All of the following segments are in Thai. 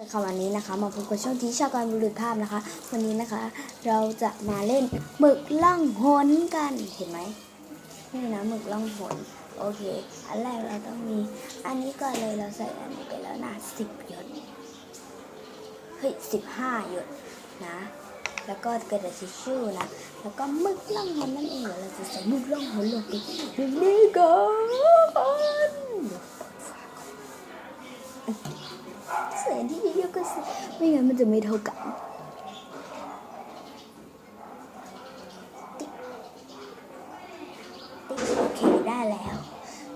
ค่ะวันนี้นะคะมาพบกับช่องที่ชากรบุรุษภาพนะคะ วันนี้นะคะ เราจะมาเล่นหมึกล่องหนกันเห็นไหมนี่นะหมึกล่องหนโอเค อันแรกเราต้องมี อันนี้ก่อนเลยเราใส่อันนี้ไปแล้วนะสิบหยดเฮ้ยสิบห้าหยดนะ แล้วก็กระดาษทิชชู่นะแล้วก็หมึกล่องหนนั่นเองเดี๋ยวเราจะใส่หมึกล่องหนลงไปในนี้ก่อน เสียที่เยอะก็สิไม่งั้นมันจะไม่เท่ากันติ๊กติ๊กโอเคได้แล้ว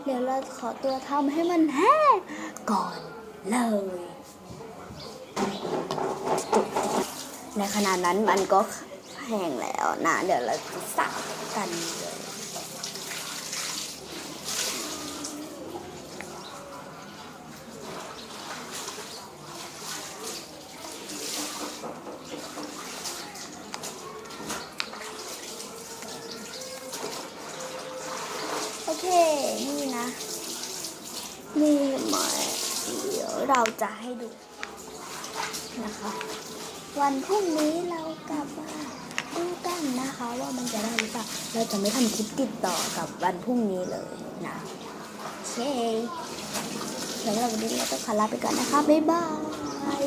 เดี๋ยวเราขอตัวทำให้มันแห้งก่อนเลยในขณะนั้นมันก็แห้งแล้วนะ เดี๋ยวเราจะสับกันเลย โอ เค นี่นะ นี่มาเดี๋ยวเราจะให้ดูนะคะ วันพรุ่งนี้เรากลับมาดูกันนะคะว่ามันจะได้หรือเปล่า เราจะไม่ทำคลิปติดต่อกับวันพรุ่งนี้เลยนะโอเคแล้วเราวันนี้เราต้องขอลาไปก่อนนะคะ บ๊ายบาย